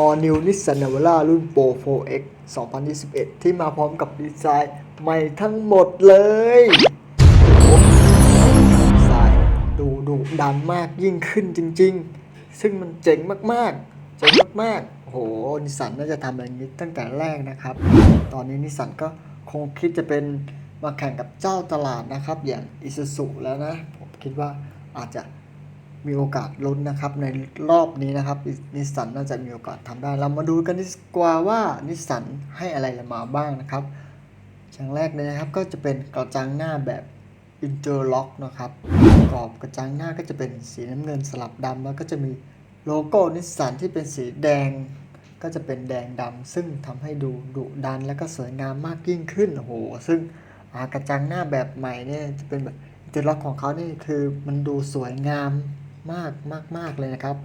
All New Nissan Navara รุ่น Pro 4X 2021 ที่มาพร้อมกับดีไซน์ใหม่ทั้งหมดเลยดีไซน์ดูดุดันมากยิ่งขึ้นจริง ๆ ซึ่งมันเจ๋งมากๆ เจ๋งมากๆโอ้โหนิสสันน่าจะทำแบบนี้ตั้งแต่แรกนะครับ ตอนนี้นิสสันก็คงคิดจะเป็นมาแข่งกับเจ้าตลาดนะครับ อย่างอิซูซุแล้วนะ ผมคิดว่าอาจจะ มีโอกาสลุ้นนะครับ ในรอบนี้นะครับนิสสันน่าจะมีโอกาสทำได้ เรามาดูกันดีกว่าว่านิสสันให้อะไรมาบ้างนะครับอย่างแรกเลยนะครับก็จะเป็นกระจังหน้าแบบอินเ r อร์ล็อกนะครับกรอบกระจังหน้าก็จะเป็นสีน้ำเงินสลับดำแล้วก็จะมีโลโก้นิสสันที่เป็นสีแดง ก็จะเป็นแดงดำซึ่งทำให้ดูดุดันและก็สวยงามมากยิ่งขึ้นโอ้โหซึ่งกระจังหน้าแบบใหม่เนี่ยจะเป็นแบบอินเ r อร์ล็อกของเขานี่คือมันดูสวยงาม มากมากมากเลยนะครับ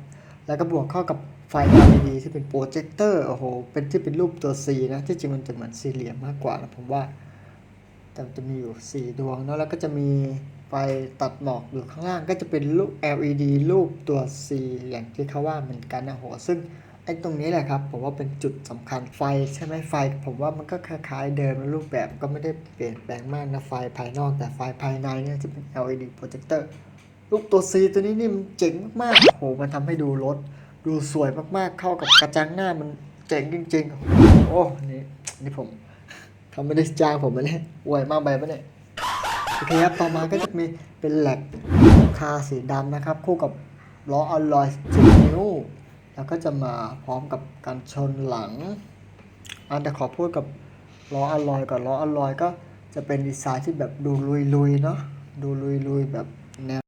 แล้วก็บวกเข้ากับไฟ LED ที่เป็นโปรเจคเตอร์โอ้โหเป็นที่เป็นรูปตัว C นะที่จริงมันจะเหมือนสี่เหลี่ยมมากกว่านะผมว่าแต่จะมีอยู่ 4 ดวงเนอะแล้วก็จะมีไฟตัดหมอกอยู่ข้างล่างก็จะเป็นรูป LED รูปตัว C อย่างที่เขาว่าเหมือนกันนะโหซึ่งไอ้ตรงนี้แหละครับผมว่าเป็นจุดสำคัญไฟใช่ไหมไฟ ผมว่ามันก็คล้ายๆเดิมรูปแบบก็ไม่ได้เปลี่ยนแปลงมากนะไฟภายนอกแต่ไฟภายในเนี่ยจะเป็น LED โลูกตัว C ตัวนี้นี่มันเจ๋งมากๆโอ้โหมันทำให้ดูรถ ดูสวยมากๆ เข้ากับกระจังหน้ามันเจ๋งจริง ๆ โอ้นี่นี่ผมเขาไม่ได้จ้างผมมาเนี่ยอวยมากไปปะเนี่ยโอเคครับ ต่อมาก็จะมีเป็นแหลกคาสีดำนะครับ คู่กับล้ออลลอย10นิ้ว แล้วก็จะมาพร้อมกับการชนหลังอันแต่ขอพูดกับล้ออลลอยก่อนล้ออลลอยก็จะเป็นดีไซน์ที่แบบดูลุยๆเนาะดูลุยๆแบบแนว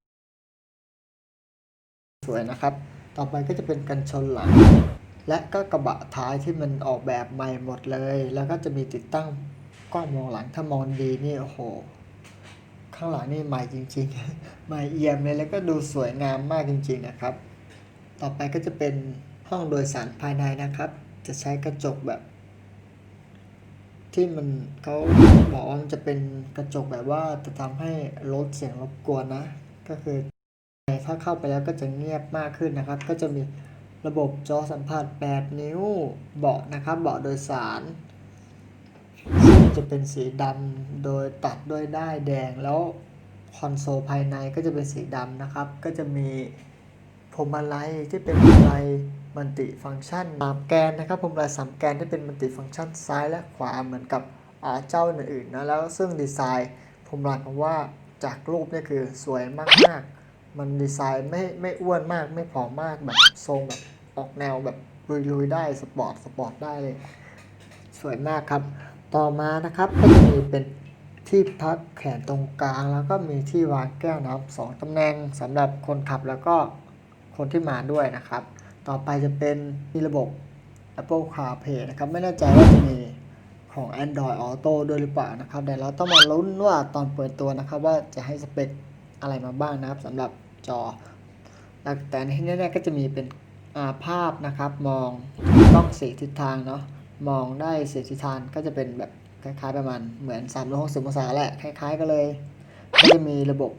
วยนะครับ ต่อไปก็จะเป็นกันชนหลัง และก็กระบะท้ายที่มันออกแบบใหม่หมดเลย แล้วก็จะมีติดตั้งกล้องมองหลังถ้ามองดีนี่โอ้โห ข้างหลังนี่ใหม่จริงๆ ใหม่เอี่ยมเลยแล้วก็ดูสวยงามมากจริง ๆนะครับ ต่อไปก็จะเป็นห้องโดยสารภายในนะครับ จะใช้กระจกแบบ ที่มันเขาบอกว่ามันจะเป็นกระจกแบบว่าจะทำให้ลดเสียงรบกวนนะ ก็คือ ถ้าเข้าไปแล้วก็จะเงียบมากขึ้นนะครับ ก็จะมีระบบจอสัมผัส 8 นิ้วเบาะนะครับเบาะโดยสาร จะเป็นสีดำโดยตัดด้วยด้ายแดงแล้วคอนโซลภายในก็จะเป็นสีดำนะครับ ก็จะมีพวงมาลัยที่เป็นพวงมาลัยมัลติฟังก์ชันสามแกนนะครับพวงมาลัยสามแกนที่เป็นมัลติฟังก์ชันซ้ายและขวาเหมือนกับอาเจ้าอื่นๆนะแล้วซึ่งดีไซน์พวงมาลัยผมว่าจากรูปนี่คือสวยมากๆ มันดีไซน์ไม่ไม่อ้วนมากไม่ผอมมากแบบทรงแบบออกแนวแบบลุยๆได้สปอร์ตสปอร์ตได้เลย สวยมากครับ ต่อมานะครับก็จะมีเป็นที่พักแขนตรงกลาง แล้วก็มีที่วางแก้วน้ำสองตำแหน่งสำหรับคนขับแล้วก็คนที่มาด้วยนะครับ ต่อไปจะเป็นมีระบบ Apple CarPlay นะครับ ไม่แน่ใจว่าจะมีของ Android Auto ด้วยหรือเปล่านะครับเดี๋ยวเราต้องมาลุ้นว่าตอนเปิดตัวนะครับ ว่าจะให้สเปค อะไรมาบ้างนะครับสำหรับจอ แต่ในที่ๆก็จะมีเป็นาภาพนะครับ มองกล้องสี่ทิศทางเนาะมองได้สี่ทิศทางก็จะเป็นแบบคล้ายๆประมาณเหมือน3 6 0อยหกสิบองศาแหละคล้าย ๆกันเลย ก็จะมีระบบ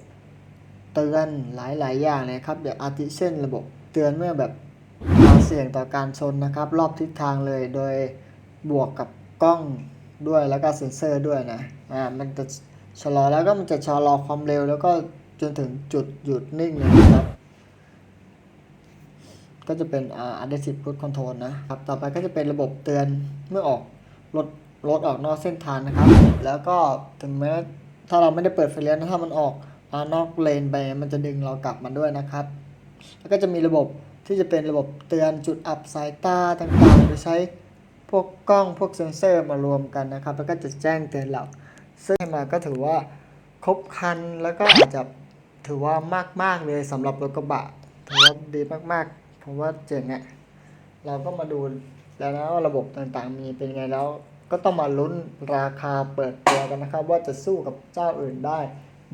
เตือนหลายๆอย่างเลยครับอย่างอาทิเช่น ระบบเตือนเมื่อแบบเสี่ยงต่อการชนนะครับ รอบทิศทางเลยโดยบวกกับกล้องด้วยแล้วก็เซ็นเซอร์ด้วยนะอ่ามันจะชะลอแล้วก็มันจะชะลอความเร็วแล้วก็ จนถึงจุดหยุดนิ่งเลยนะครับ ก็จะเป็นอ่า adaptive cruise control นะครับ ต่อไปก็จะเป็นระบบเตือนเมื่อออกรถรถออกนอกเส้นทางนะครับ แล้วก็ถึงแม้ถ้าเราไม่ได้เปิดไฟเลี้ยวนะถ้ามันออกมานอกเลนไปมันจะดึงเรากลับมาด้วยนะครับ แล้วก็จะมีระบบที่จะเป็นระบบเตือนจุดอับสายตาต่างๆโดยใช้พวกกล้องพวกเซ็นเซอร์มารวมกันนะครับ แล้วก็จะแจ้งเตือนเราซึ่งมาก็ถือว่าครบครันแล้วก็อาจจะ ถือว่ามาก ๆ เลยสำหรับรถกระบะถือว่าดีมากๆผมว่าเจ๋งอะ่ะเราก็มาดูแล้วนะว่าระบบต่างๆ มีเป็นไงแล้ว ก็ต้องมาลุ้นราคาเปิดตัวกันนะครับ ว่าจะสู้กับเจ้าอื่นได้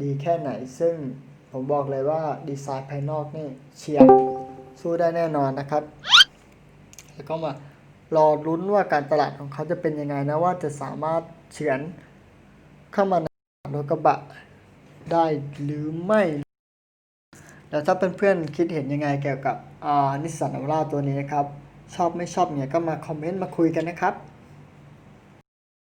ดีแค่ไหน ซึ่งผมบอกเลยว่าดีไซน์ภายนอกนี่เฉียบสู้ได้แน่นอนนะครับ แล้วก็มารอลุ้นว่าการตลาดของเขาจะเป็นยังไงนะว่าจะสามารถเฉือนเข้ามาในรถกระบะ ได้หรือไม่แล้วถ้าเพื่อนๆคิดเห็นยังไงเกี่ยวกับนิสสันนาวาตัวนี้นะครับ ชอบไม่ชอบเนี่ยก็มาคอมเมนต์มาคุยกันนะครับ